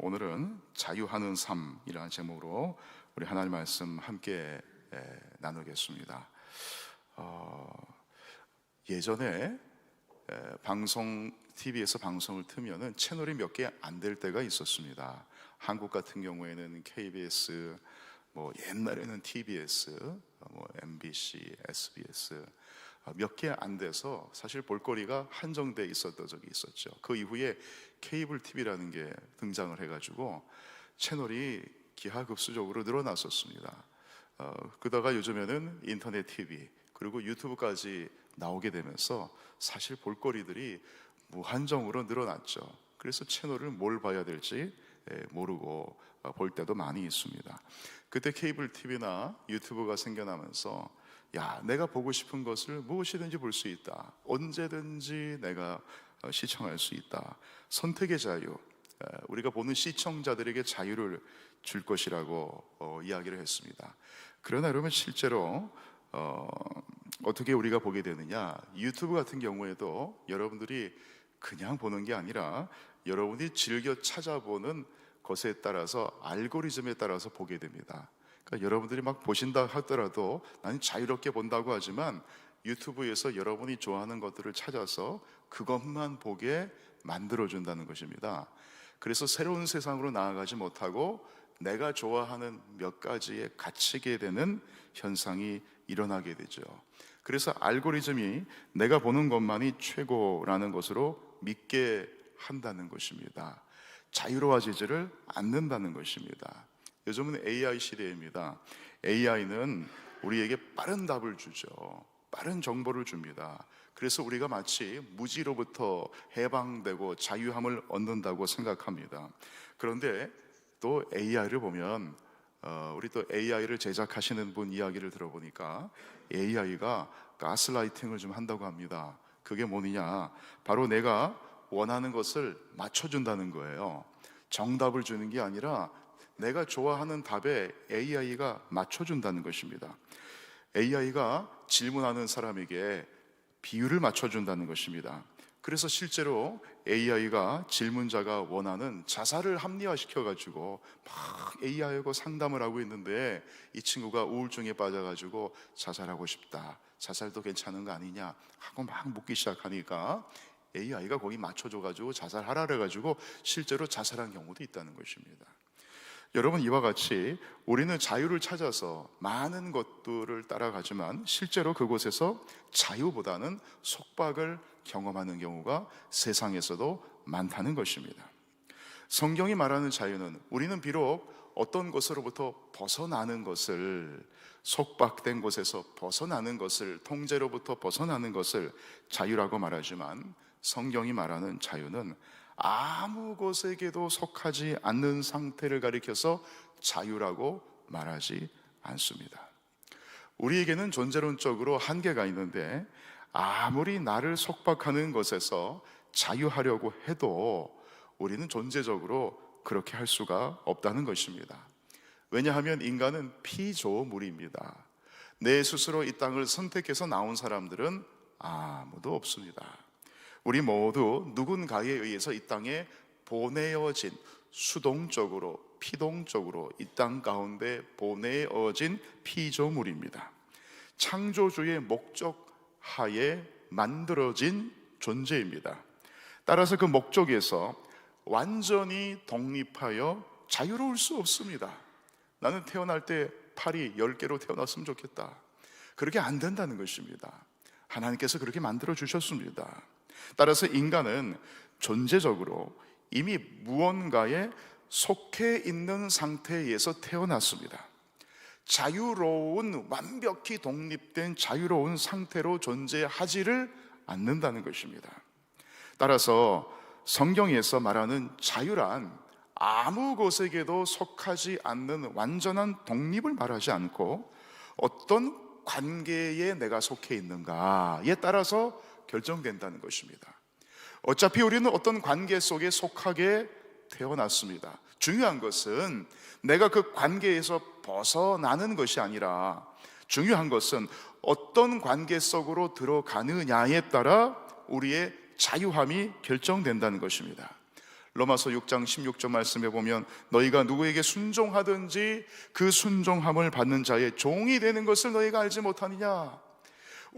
오늘은 자유하는 삶이라는 제목으로 우리 하나님 말씀 함께 에, 나누겠습니다. 어, 예전에 에, 방송 TV에서 방송을 틀면은 채널이 몇 개 안 될 때가 있었습니다. 한국 같은 경우에는 KBS, 뭐 옛날에는 TBS, 뭐 MBC, SBS 어, 몇개 안 돼서 사실 볼거리가 한정돼 있었던 적이 있었죠. 그 이후에 케이블 TV라는 게 등장을 해가지고 채널이 기하급수적으로 늘어났었습니다. 어, 그러다가 요즘에는 인터넷 TV 그리고 유튜브까지 나오게 되면서 사실 볼거리들이 무한정으로 늘어났죠. 그래서 채널을 뭘 봐야 될지 예, 모르고 어, 볼 때도 많이 있습니다. 그때 케이블 TV나 유튜브가 생겨나면서 야, 내가 보고 싶은 것을 무엇이든지 볼 수 있다. 언제든지 내가 어, 시청할 수 있다. 선택의 자유. 에, 우리가 보는 시청자들에게 자유를 줄 것이라고 어, 이야기를 했습니다. 그러나 여러분 실제로 어, 어떻게 우리가 보게 되느냐? 유튜브 같은 경우에도 여러분들이 그냥 보는 게 아니라 여러분이 즐겨 찾아보는 것에 따라서 알고리즘에 따라서 보게 됩니다. 그러니까 여러분들이 막 보신다 하더라도 나는 자유롭게 본다고 하지만 유튜브에서 여러분이 좋아하는 것들을 찾아서 그것만 보게 만들어 준다는 것입니다. 그래서 새로운 세상으로 나아가지 못하고 내가 좋아하는 몇 가지에 갇히게 되는 현상이 일어나게 되죠. 그래서 알고리즘이 내가 보는 것만이 최고라는 것으로 믿게 한다는 것입니다. 자유로워지지를 않는다는 것입니다. 요즘은 AI 시대입니다. AI는 우리에게 빠른 답을 주죠. 빠른 정보를 줍니다. 그래서 우리가 마치 무지로부터 해방되고 자유함을 얻는다고 생각합니다. 그런데 또 AI를 보면 어, 우리 또 AI를 제작하시는 분 이야기를 들어보니까 AI가 가스라이팅을 좀 한다고 합니다. 그게 뭐냐? 바로 내가 원하는 것을 맞춰준다는 거예요. 정답을 주는 게 아니라 내가 좋아하는 답에 AI가 맞춰준다는 것입니다. AI가 질문하는 사람에게 비율을 맞춰준다는 것입니다. 그래서 실제로 AI가 질문자가 원하는 자살을 합리화시켜 가지고 막 AI하고 상담을 하고 있는데 이 친구가 우울증에 빠져 가지고 자살하고 싶다. 자살도 괜찮은 거 아니냐 하고 막 묻기 시작하니까 AI가 거기 맞춰줘 가지고 자살하라 그래 가지고 실제로 자살한 경우도 있다는 것입니다. 여러분 이와 같이 우리는 자유를 찾아서 많은 것들을 따라가지만 실제로 그곳에서 자유보다는 속박을 경험하는 경우가 세상에서도 많다는 것입니다. 성경이 말하는 자유는 우리는 비록 어떤 것으로부터 벗어나는 것을 속박된 곳에서 벗어나는 것을 통제로부터 벗어나는 것을 자유라고 말하지만 성경이 말하는 자유는 아무 것에게도 속하지 않는 상태를 가리켜서 자유라고 말하지 않습니다. 우리에게는 존재론적으로 한계가 있는데 아무리 나를 속박하는 것에서 자유하려고 해도 우리는 존재적으로 그렇게 할 수가 없다는 것입니다. 왜냐하면 인간은 피조물입니다. 내 스스로 이 땅을 선택해서 나온 사람들은 아무도 없습니다. 우리 모두 누군가에 의해서 이 땅에 보내어진 수동적으로 피동적으로 이 땅 가운데 보내어진 피조물입니다. 창조주의 목적 하에 만들어진 존재입니다. 따라서 그 목적에서 완전히 독립하여 자유로울 수 없습니다. 나는 태어날 때 팔이 10개로 태어났으면 좋겠다. 그렇게 안 된다는 것입니다. 하나님께서 그렇게 만들어 주셨습니다. 따라서 인간은 존재적으로 이미 무언가에 속해 있는 상태에서 태어났습니다. 자유로운 완벽히 독립된 자유로운 상태로 존재하지를 않는다는 것입니다. 따라서 성경에서 말하는 자유란 아무 것에게도 속하지 않는 완전한 독립을 말하지 않고 어떤 관계에 내가 속해 있는가에 따라서 결정된다는 것입니다. 어차피 우리는 어떤 관계 속에 속하게 태어났습니다. 중요한 것은 내가 그 관계에서 벗어나는 것이 아니라 중요한 것은 어떤 관계 속으로 들어가느냐에 따라 우리의 자유함이 결정된다는 것입니다. 로마서 6장 16절 말씀에 보면 너희가 누구에게 순종하든지 그 순종함을 받는 자의 종이 되는 것을 너희가 알지 못하느냐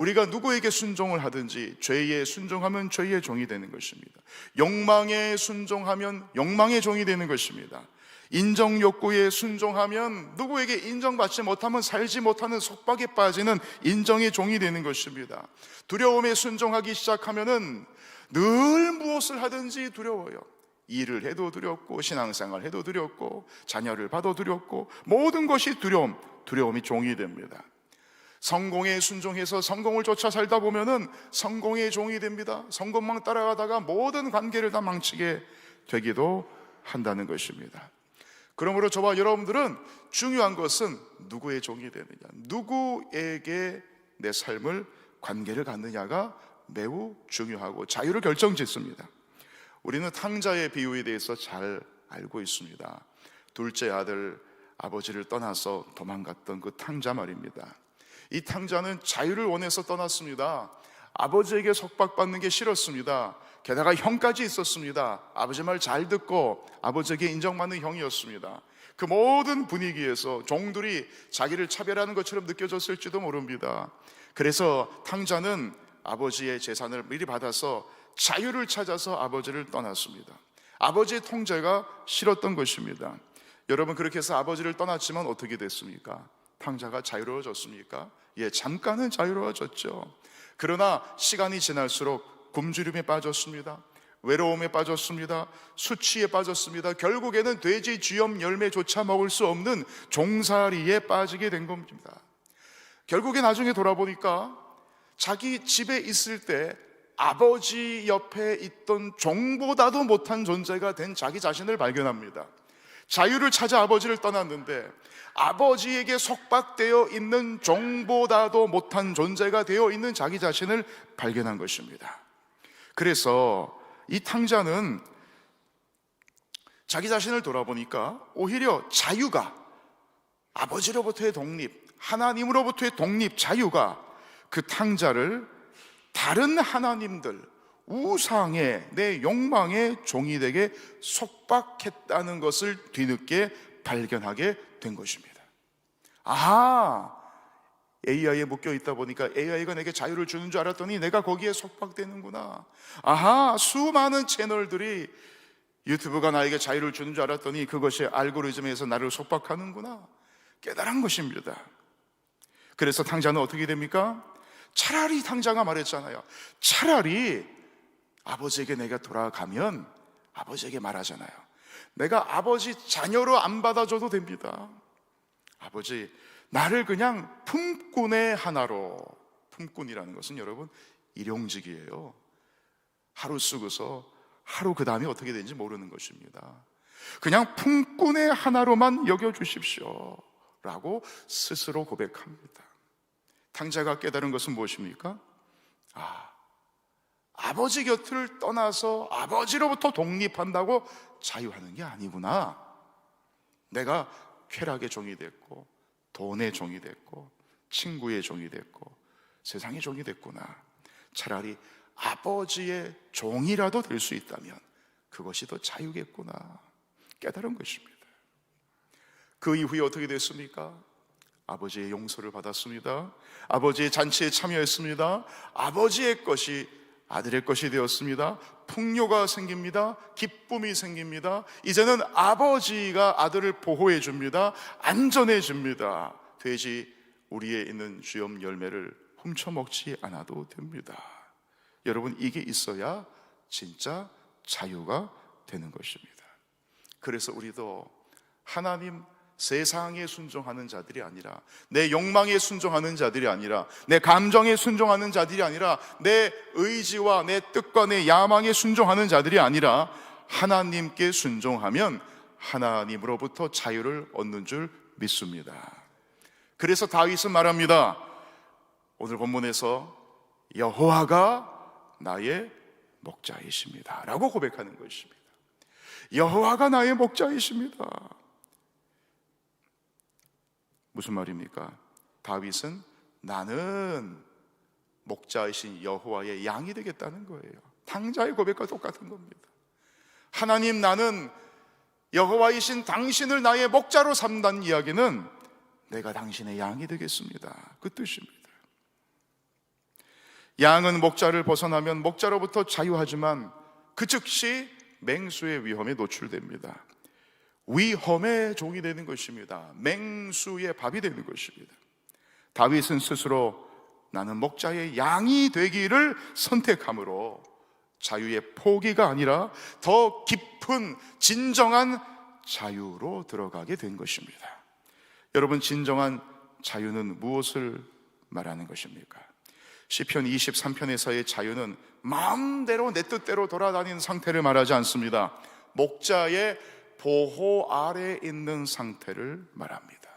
우리가 누구에게 순종을 하든지 죄에 순종하면 죄의 종이 되는 것입니다. 욕망에 순종하면 욕망의 종이 되는 것입니다. 인정 욕구에 순종하면 누구에게 인정받지 못하면 살지 못하는 속박에 빠지는 인정의 종이 되는 것입니다. 두려움에 순종하기 시작하면은 늘 무엇을 하든지 두려워요. 일을 해도 두렵고 신앙생활 해도 두렵고 자녀를 봐도 두렵고 모든 것이 두려움, 두려움이 종이 됩니다. 성공에 순종해서 성공을 쫓아 살다 보면은 성공의 종이 됩니다. 성공만 따라가다가 모든 관계를 다 망치게 되기도 한다는 것입니다. 그러므로 저와 여러분들은 중요한 것은 누구의 종이 되느냐, 누구에게 내 삶을 관계를 갖느냐가 매우 중요하고 자유를 결정짓습니다. 우리는 탕자의 비유에 대해서 잘 알고 있습니다. 둘째 아들 아버지를 떠나서 도망갔던 그 탕자 말입니다. 이 탕자는 자유를 원해서 떠났습니다. 아버지에게 속박받는 게 싫었습니다. 게다가 형까지 있었습니다. 아버지 말 잘 듣고 아버지에게 인정받는 형이었습니다. 그 모든 분위기에서 종들이 자기를 차별하는 것처럼 느껴졌을지도 모릅니다. 그래서 탕자는 아버지의 재산을 미리 받아서 자유를 찾아서 아버지를 떠났습니다. 아버지의 통제가 싫었던 것입니다. 여러분 그렇게 해서 아버지를 떠났지만 어떻게 됐습니까? 탕자가 자유로워졌습니까? 예, 잠깐은 자유로워졌죠. 그러나 시간이 지날수록 굶주림에 빠졌습니다. 외로움에 빠졌습니다. 수치에 빠졌습니다. 결국에는 돼지 쥐염 열매조차 먹을 수 없는 종살이에 빠지게 된 겁니다. 결국에 나중에 돌아보니까 자기 집에 있을 때 아버지 옆에 있던 종보다도 못한 존재가 된 자기 자신을 발견합니다. 자유를 찾아 아버지를 떠났는데 아버지에게 속박되어 있는 종보다도 못한 존재가 되어 있는 자기 자신을 발견한 것입니다. 그래서 이 탕자는 자기 자신을 돌아보니까 오히려 자유가 아버지로부터의 독립, 하나님으로부터의 독립, 자유가 그 탕자를 다른 하나님들, 우상의 내 욕망의 종이 되게 속박했다는 것을 뒤늦게 발견하게 된 것입니다. 아하, AI에 묶여 있다 보니까 AI가 내게 자유를 주는 줄 알았더니 내가 거기에 속박되는구나. 아하, 수많은 채널들이 유튜브가 나에게 자유를 주는 줄 알았더니 그것이 알고리즘에서 나를 속박하는구나. 깨달은 것입니다. 그래서 탕자는 어떻게 됩니까? 차라리 탕자가 말했잖아요. 차라리 아버지에게 내가 돌아가면 아버지에게 말하잖아요. 내가 아버지 자녀로 안 받아줘도 됩니다. 아버지, 나를 그냥 품꾼의 하나로, 품꾼이라는 것은 여러분 일용직이에요. 하루 쓰고서 하루 그 다음에 어떻게 되는지 모르는 것입니다. 그냥 품꾼의 하나로만 여겨주십시오. 라고 스스로 고백합니다. 탕자가 깨달은 것은 무엇입니까? 아, 아버지 곁을 떠나서 아버지로부터 독립한다고 자유하는 게 아니구나. 내가 쾌락의 종이 됐고, 돈의 종이 됐고, 친구의 종이 됐고, 세상의 종이 됐구나. 차라리 아버지의 종이라도 될 수 있다면 그것이 더 자유겠구나. 깨달은 것입니다. 그 이후에 어떻게 됐습니까? 아버지의 용서를 받았습니다. 아버지의 잔치에 참여했습니다. 아버지의 것이 아들의 것이 되었습니다. 풍요가 생깁니다. 기쁨이 생깁니다. 이제는 아버지가 아들을 보호해 줍니다. 안전해 줍니다. 돼지 우리에 있는 주염 열매를 훔쳐 먹지 않아도 됩니다. 여러분 이게 있어야 진짜 자유가 되는 것입니다. 그래서 우리도 하나님 세상에 순종하는 자들이 아니라 내 욕망에 순종하는 자들이 아니라 내 감정에 순종하는 자들이 아니라 내 의지와 내 뜻과 내 야망에 순종하는 자들이 아니라 하나님께 순종하면 하나님으로부터 자유를 얻는 줄 믿습니다. 그래서 다윗은 말합니다. 오늘 본문에서 여호와가 나의 목자이십니다. 라고 고백하는 것입니다. 여호와가 나의 목자이십니다. 무슨 말입니까? 다윗은 나는 목자이신 여호와의 양이 되겠다는 거예요. 탕자의 고백과 똑같은 겁니다. 하나님 나는 여호와이신 당신을 나의 목자로 삼다는 이야기는 내가 당신의 양이 되겠습니다. 그 뜻입니다. 양은 목자를 벗어나면 목자로부터 자유하지만 그 즉시 맹수의 위험에 노출됩니다. 위험의 종이 되는 것입니다. 맹수의 밥이 되는 것입니다. 다윗은 스스로 나는 목자의 양이 되기를 선택함으로 자유의 포기가 아니라 더 깊은 진정한 자유로 들어가게 된 것입니다. 여러분 진정한 자유는 무엇을 말하는 것입니까? 시편 23편에서의 자유는 마음대로 내 뜻대로 돌아다니는 상태를 말하지 않습니다. 목자의 보호 아래 있는 상태를 말합니다.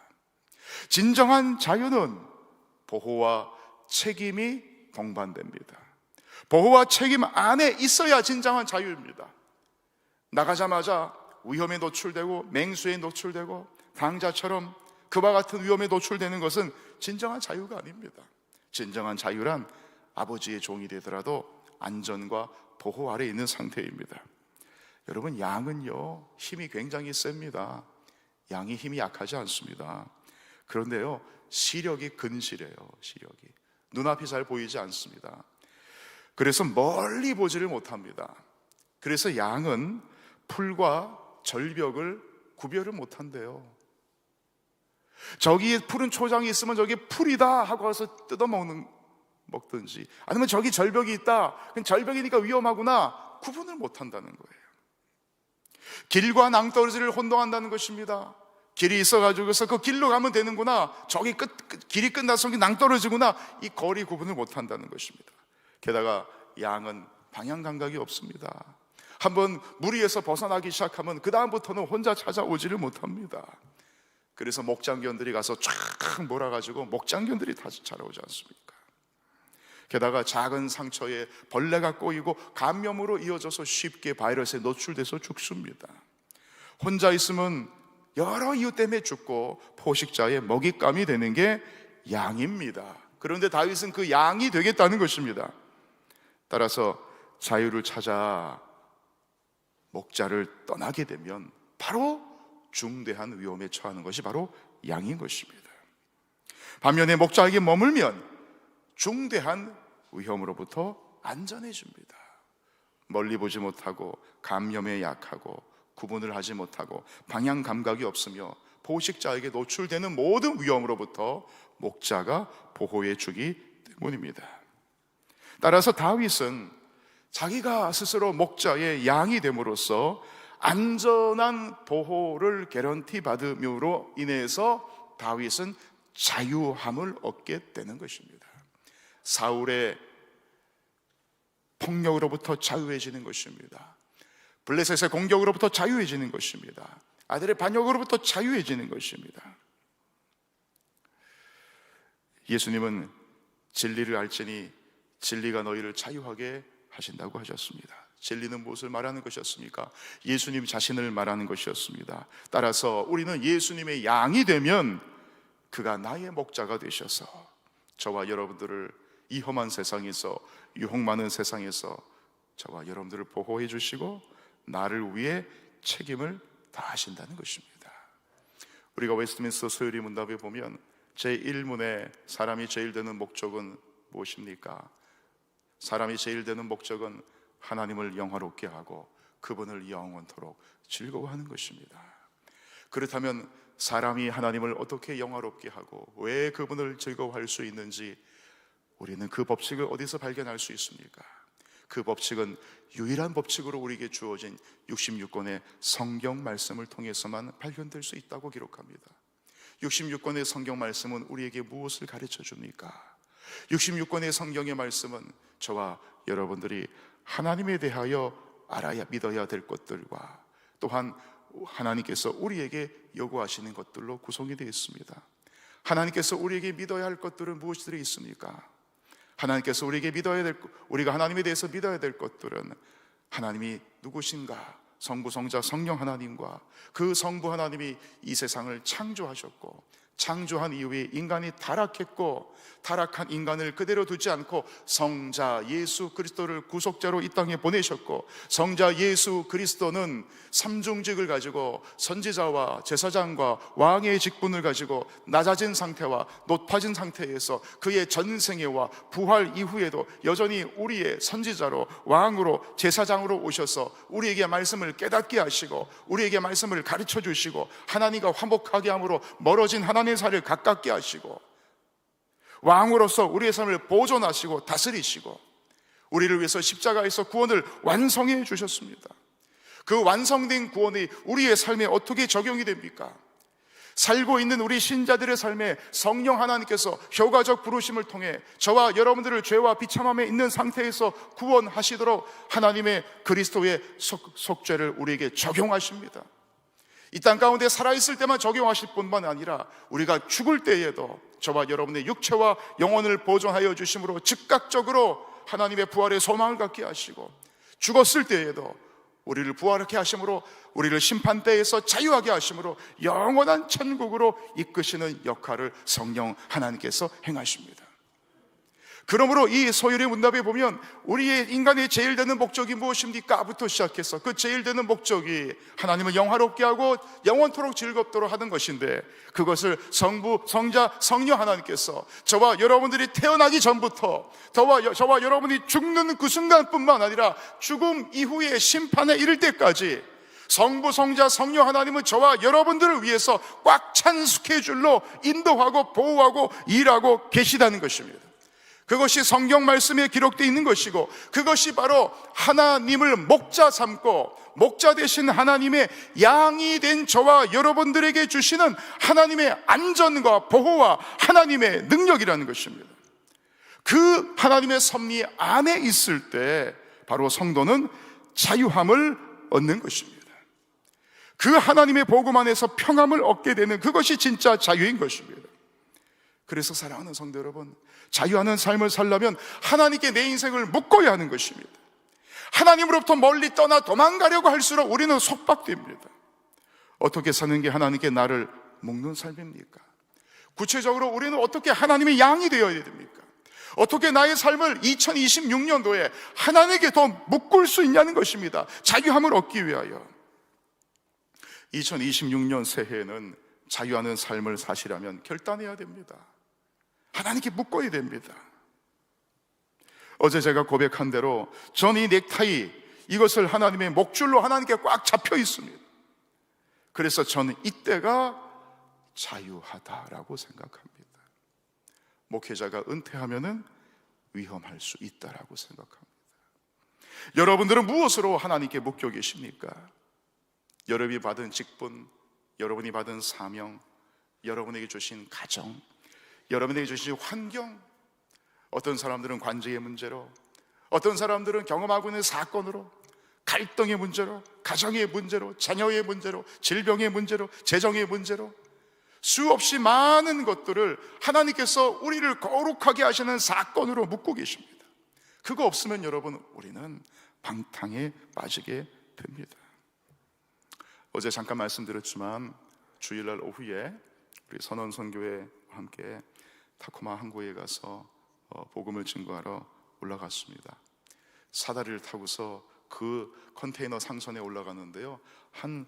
진정한 자유는 보호와 책임이 동반됩니다. 보호와 책임 안에 있어야 진정한 자유입니다. 나가자마자 위험에 노출되고 맹수에 노출되고 당자처럼 그와 같은 위험에 노출되는 것은 진정한 자유가 아닙니다. 진정한 자유란 아버지의 종이 되더라도 안전과 보호 아래 있는 상태입니다. 여러분, 양은요, 힘이 굉장히 셉니다. 양이 힘이 약하지 않습니다. 그런데요, 시력이 근실해요, 시력이. 눈앞이 잘 보이지 않습니다. 그래서 멀리 보지를 못합니다. 그래서 양은 풀과 절벽을 구별을 못한대요. 저기 푸른 초장이 있으면 저기 풀이다 하고 와서 뜯어먹는 먹든지 아니면 저기 절벽이 있다. 그럼 절벽이니까 위험하구나. 구분을 못한다는 거예요. 길과 낭떠러지를 혼동한다는 것입니다. 길이 있어가지고서 그 길로 가면 되는구나. 저기 끝, 끝 길이 끝나서 낭떠러지구나. 이 거리 구분을 못한다는 것입니다. 게다가 양은 방향 감각이 없습니다. 한번 무리에서 벗어나기 시작하면 그 다음부터는 혼자 찾아오지를 못합니다. 그래서 목장견들이 가서 쫙 몰아가지고 목장견들이 다시 찾아오지 않습니까? 게다가 작은 상처에 벌레가 꼬이고 감염으로 이어져서 쉽게 바이러스에 노출돼서 죽습니다. 혼자 있으면 여러 이유 때문에 죽고 포식자의 먹잇감이 되는 게 양입니다. 그런데 다윗은 그 양이 되겠다는 것입니다. 따라서 자유를 찾아 목자를 떠나게 되면 바로 중대한 위험에 처하는 것이 바로 양인 것입니다. 반면에 목자에게 머물면 중대한 위험으로부터 안전해집니다. 멀리 보지 못하고 감염에 약하고 구분을 하지 못하고 방향 감각이 없으며 포식자에게 노출되는 모든 위험으로부터 목자가 보호해 주기 때문입니다. 따라서 다윗은 자기가 스스로 목자의 양이 됨으로써 안전한 보호를 개런티 받음으로 인해서 다윗은 자유함을 얻게 되는 것입니다. 사울의 폭력으로부터 자유해지는 것입니다. 블레셋의 공격으로부터 자유해지는 것입니다. 아들의 반역으로부터 자유해지는 것입니다. 예수님은 진리를 알지니 진리가 너희를 자유하게 하신다고 하셨습니다. 진리는 무엇을 말하는 것이었습니까? 예수님 자신을 말하는 것이었습니다. 따라서 우리는 예수님의 양이 되면 그가 나의 목자가 되셔서 저와 여러분들을 이 험한 세상에서 유혹 많은 세상에서 저와 여러분들을 보호해 주시고 나를 위해 책임을 다하신다는 것입니다. 우리가 웨스트민스터 소요리 문답에 보면 제1문에 사람이 제일 되는 목적은 무엇입니까? 사람이 제일 되는 목적은 하나님을 영화롭게 하고 그분을 영원토록 즐거워하는 것입니다. 그렇다면 사람이 하나님을 어떻게 영화롭게 하고 왜 그분을 즐거워할 수 있는지 우리는 그 법칙을 어디서 발견할 수 있습니까? 그 법칙은 유일한 법칙으로 우리에게 주어진 66권의 성경 말씀을 통해서만 발견될 수 있다고 기록합니다. 66권의 성경 말씀은 우리에게 무엇을 가르쳐 줍니까? 66권의 성경의 말씀은 저와 여러분들이 하나님에 대하여 알아야 믿어야 될 것들과 또한 하나님께서 우리에게 요구하시는 것들로 구성이 되어 있습니다. 하나님께서 우리에게 믿어야 할 것들은 무엇들이 있습니까? 하나님께서 우리에게 믿어야 될 우리가 하나님에 대해서 믿어야 될 것들은 하나님이 누구신가? 성부 성자 성령 하나님과 그 성부 하나님이 이 세상을 창조하셨고 창조한 이후에 인간이 타락했고 타락한 인간을 그대로 두지 않고 성자 예수 그리스도를 구속자로 이 땅에 보내셨고 성자 예수 그리스도는 삼중직을 가지고 선지자와 제사장과 왕의 직분을 가지고 낮아진 상태와 높아진 상태에서 그의 전생애와 부활 이후에도 여전히 우리의 선지자로 왕으로 제사장으로 오셔서 우리에게 말씀을 깨닫게 하시고 우리에게 말씀을 가르쳐 주시고 하나님과 화목하게 함으로 멀어진 하나님 의 사를 가깝게 하시고 왕으로서 우리의 삶을 보존하시고 다스리시고 우리를 위해서 십자가에서 구원을 완성해 주셨습니다. 그 완성된 구원이 우리의 삶에 어떻게 적용이 됩니까? 살고 있는 우리 신자들의 삶에 성령 하나님께서 효과적 부르심을 통해 저와 여러분들을 죄와 비참함에 있는 상태에서 구원하시도록 하나님의 그리스도의 속, 속죄를 우리에게 적용하십니다. 이 땅 가운데 살아있을 때만 적용하실 뿐만 아니라 우리가 죽을 때에도 저와 여러분의 육체와 영혼을 보존하여 주심으로 즉각적으로 하나님의 부활의 소망을 갖게 하시고 죽었을 때에도 우리를 부활하게 하심으로 우리를 심판대에서 자유하게 하심으로 영원한 천국으로 이끄시는 역할을 성령 하나님께서 행하십니다. 그러므로 이 소율의 문답에 보면 우리의 인간의 제일 되는 목적이 무엇입니까?부터 시작해서 그 제일 되는 목적이 하나님을 영화롭게 하고 영원토록 즐겁도록 하는 것인데 그것을 성부, 성자, 성령 하나님께서 저와 여러분들이 태어나기 전부터 저와, 저와 여러분이 죽는 그 순간뿐만 아니라 죽음 이후의 심판에 이를 때까지 성부, 성자, 성령 하나님은 저와 여러분들을 위해서 꽉 찬 스케줄로 인도하고 보호하고 일하고 계시다는 것입니다. 그것이 성경 말씀에 기록되어 있는 것이고 그것이 바로 하나님을 목자 삼고 목자 되신 하나님의 양이 된 저와 여러분들에게 주시는 하나님의 안전과 보호와 하나님의 능력이라는 것입니다. 그 하나님의 섭리 안에 있을 때 바로 성도는 자유함을 얻는 것입니다. 그 하나님의 복음 안에서 평함을 얻게 되는 그것이 진짜 자유인 것입니다. 그래서 사랑하는 성도 여러분, 자유하는 삶을 살려면 하나님께 내 인생을 묶어야 하는 것입니다. 하나님으로부터 멀리 떠나 도망가려고 할수록 우리는 속박됩니다. 어떻게 사는 게 하나님께 나를 묶는 삶입니까? 구체적으로 우리는 어떻게 하나님의 양이 되어야 됩니까? 어떻게 나의 삶을 2026년도에 하나님께 더 묶을 수 있냐는 것입니다. 자유함을 얻기 위하여. 2026년 새해에는 자유하는 삶을 사시려면 결단해야 됩니다. 하나님께 묶어야 됩니다. 어제 제가 고백한 대로 전 이 넥타이 이것을 하나님의 목줄로 하나님께 꽉 잡혀 있습니다. 그래서 저는 이때가 자유하다라고 생각합니다. 목회자가 은퇴하면은 위험할 수 있다라고 생각합니다. 여러분들은 무엇으로 하나님께 묶여 계십니까? 여러분이 받은 직분, 여러분이 받은 사명, 여러분에게 주신 가정, 여러분에게 주신 환경, 어떤 사람들은 관제의 문제로, 어떤 사람들은 경험하고 있는 사건으로, 갈등의 문제로, 가정의 문제로, 자녀의 문제로, 질병의 문제로, 재정의 문제로, 수없이 많은 것들을 하나님께서 우리를 거룩하게 하시는 사건으로 묻고 계십니다. 그거 없으면 여러분, 우리는 방탕에 빠지게 됩니다. 어제 잠깐 말씀드렸지만 주일날 오후에 우리 선원 선교회와 함께 타코마 항구에 가서 어, 복음을 증거하러 올라갔습니다. 사다리를 타고서 그 컨테이너 상선에 올라가는데요. 한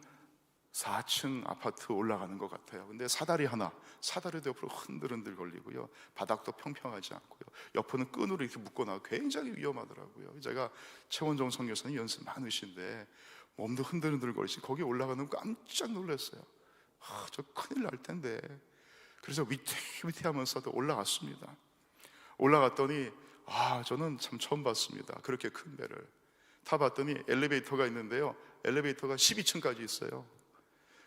4층 아파트 올라가는 것 같아요. 근데 사다리 하나, 사다리도 옆으로 흔들흔들 걸리고요. 바닥도 평평하지 않고요. 옆으로는 끈으로 이렇게 묶어놔 굉장히 위험하더라고요. 제가 최원정 선교사님 연습 많으신데 몸도 흔들흔들 거리시 거기 올라가는 거 깜짝 놀랐어요. 아, 저 큰일 날 텐데. 그래서 위태위태하면서도 올라갔습니다. 올라갔더니 아 저는 참 처음 봤습니다. 그렇게 큰 배를 타봤더니 엘리베이터가 있는데요. 엘리베이터가 12층까지 있어요.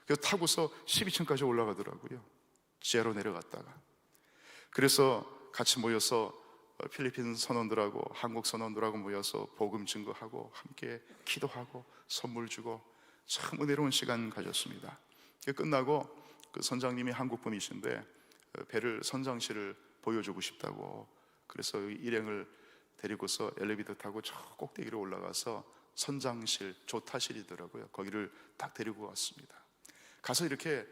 그래서 타고서 12층까지 올라가더라고요. 지하로 내려갔다가 그래서 같이 모여서 필리핀 선원들하고 한국 선원들하고 모여서 복음 증거하고 함께 기도하고 선물 주고 참 은혜로운 시간 가졌습니다. 끝나고 그 선장님이 한국 분이신데 어, 배를 선장실을 보여주고 싶다고 그래서 일행을 데리고서 엘리베이터 타고 저 꼭대기로 올라가서 선장실 조타실이더라고요. 거기를 딱 데리고 왔습니다. 가서 이렇게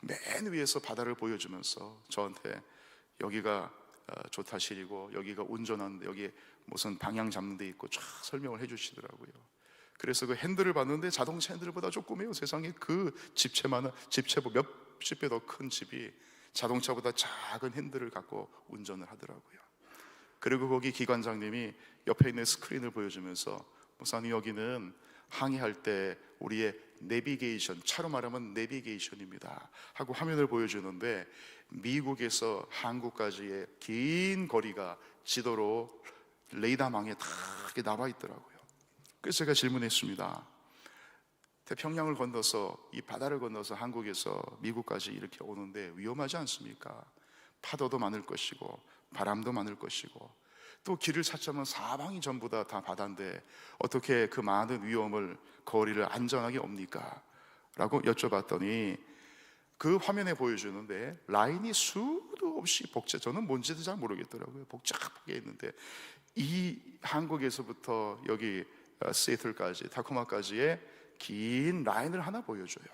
맨 위에서 바다를 보여주면서 저한테 여기가 어, 조타실이고 여기가 운전하는데 여기 무슨 방향 잡는 데 있고 쫙 설명을 해주시더라고요. 그래서 그 핸들을 봤는데 자동차 핸들보다 조금해요. 세상에 그 집채만한 집채보 몇십 배 더 큰 집이 자동차보다 작은 핸들을 갖고 운전을 하더라고요. 그리고 거기 기관장님이 옆에 있는 스크린을 보여주면서 목사님 여기는 항해할 때 우리의 내비게이션 차로 말하면 내비게이션입니다 하고 화면을 보여주는데 미국에서 한국까지의 긴 거리가 지도로 레이더망에 다 나와 있더라고요. 그래서 제가 질문했습니다. 태평양을 건너서 이 바다를 건너서 한국에서 미국까지 이렇게 오는데 위험하지 않습니까? 파도도 많을 것이고 바람도 많을 것이고 또 길을 찾자면 사방이 전부 다, 다 바다인데 어떻게 그 많은 위험을 거리를 안전하게 옵니까? 라고 여쭤봤더니 그 화면에 보여주는데 라인이 수도 없이 복잡 저는 뭔지도 잘 모르겠더라고요 복잡하게 있는데 이 한국에서부터 여기 어, 시애틀까지 타코마까지의 긴 라인을 하나 보여줘요.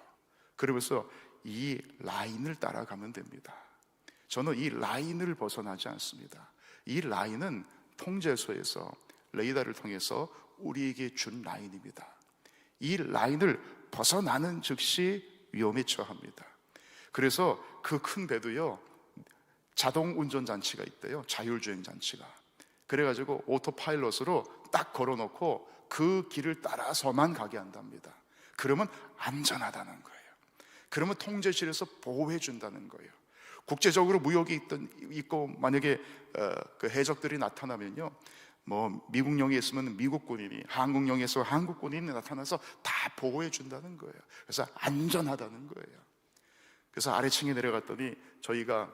그러면서 이 라인을 따라가면 됩니다. 저는 이 라인을 벗어나지 않습니다. 이 라인은 통제소에서 레이더를 통해서 우리에게 준 라인입니다. 이 라인을 벗어나는 즉시 위험에 처합니다. 그래서 그 큰 배도요 자동 운전 장치가 있대요. 자율주행 장치가. 그래가지고 오토파일럿으로 딱 걸어놓고 그 길을 따라서만 가게 한답니다. 그러면 안전하다는 거예요. 그러면 통제실에서 보호해 준다는 거예요. 국제적으로 무역이 있던 있고 만약에 어, 그 해적들이 나타나면요. 뭐 미국령이 있으면 미국 군인이 한국령에 서 한국 군인이 나타나서 다 보호해 준다는 거예요. 그래서 안전하다는 거예요. 그래서 아래층에 내려갔더니 저희가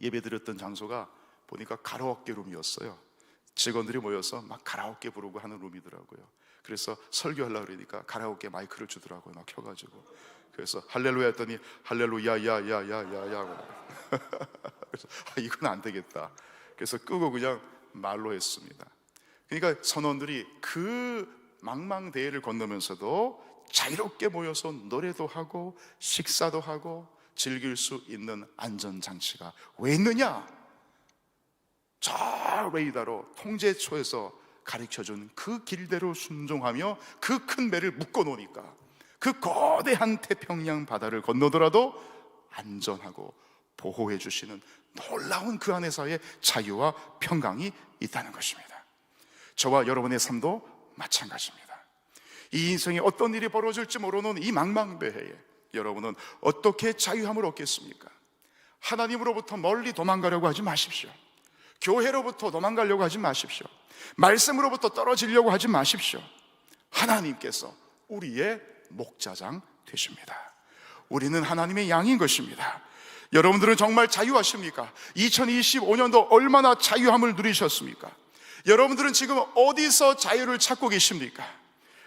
예배드렸던 장소가 보니까 가라오케 룸이었어요. 직원들이 모여서 막 가라오케 부르고 하는 룸이더라고요. 그래서 설교하려고 그러니까 가라오케 마이크를 주더라고요. 막 켜가지고. 그래서 할렐루야 했더니 할렐루야 야야야야야야. 그래서 아, 이건 안 되겠다. 그래서 끄고 그냥 말로 했습니다. 그러니까 선원들이 그 망망대해를 건너면서도 자유롭게 모여서 노래도 하고 식사도 하고 즐길 수 있는 안전장치가 왜 있느냐? 저 레이더로 통제초에서 가르쳐 준 그 길대로 순종하며 그 큰 배를 묶어 놓으니까 그 거대한 태평양 바다를 건너더라도 안전하고 보호해 주시는 놀라운 그 안에서의 자유와 평강이 있다는 것입니다. 저와 여러분의 삶도 마찬가지입니다. 이 인생에 어떤 일이 벌어질지 모르는 이 망망대해에 여러분은 어떻게 자유함을 얻겠습니까? 하나님으로부터 멀리 도망가려고 하지 마십시오. 교회로부터 도망가려고 하지 마십시오. 말씀으로부터 떨어지려고 하지 마십시오. 하나님께서 우리의 목자장 되십니다. 우리는 하나님의 양인 것입니다. 여러분들은 정말 자유하십니까? 2025년도 얼마나 자유함을 누리셨습니까? 여러분들은 지금 어디서 자유를 찾고 계십니까?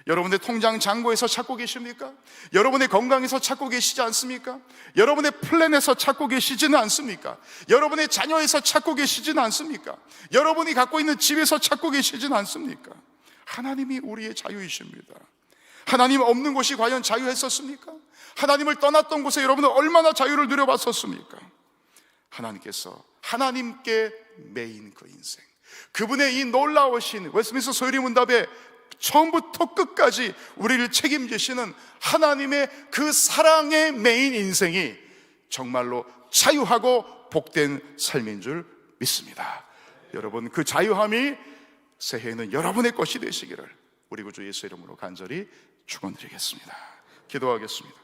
여러분의 통장 잔고에서 찾고 계십니까? 여러분의 건강에서 찾고 계시지 않습니까? 여러분의 플랜에서 찾고 계시지는 않습니까? 여러분의 자녀에서 찾고 계시지는 않습니까? 여러분이 갖고 있는 집에서 찾고 계시지는 않습니까? 하나님이 우리의 자유이십니다. 하나님 없는 곳이 과연 자유했었습니까? 하나님을 떠났던 곳에 여러분은 얼마나 자유를 누려봤었습니까? 하나님께서 하나님께 매인 그 인생 그분의 이 놀라우신 웨스민스 소유리 문답에 처음부터 끝까지 우리를 책임지시는 하나님의 그 사랑의 메인 인생이 정말로 자유하고 복된 삶인 줄 믿습니다. 여러분 그 자유함이 새해에는 여러분의 것이 되시기를 우리 구주 예수 이름으로 간절히 축원드리겠습니다. 기도하겠습니다.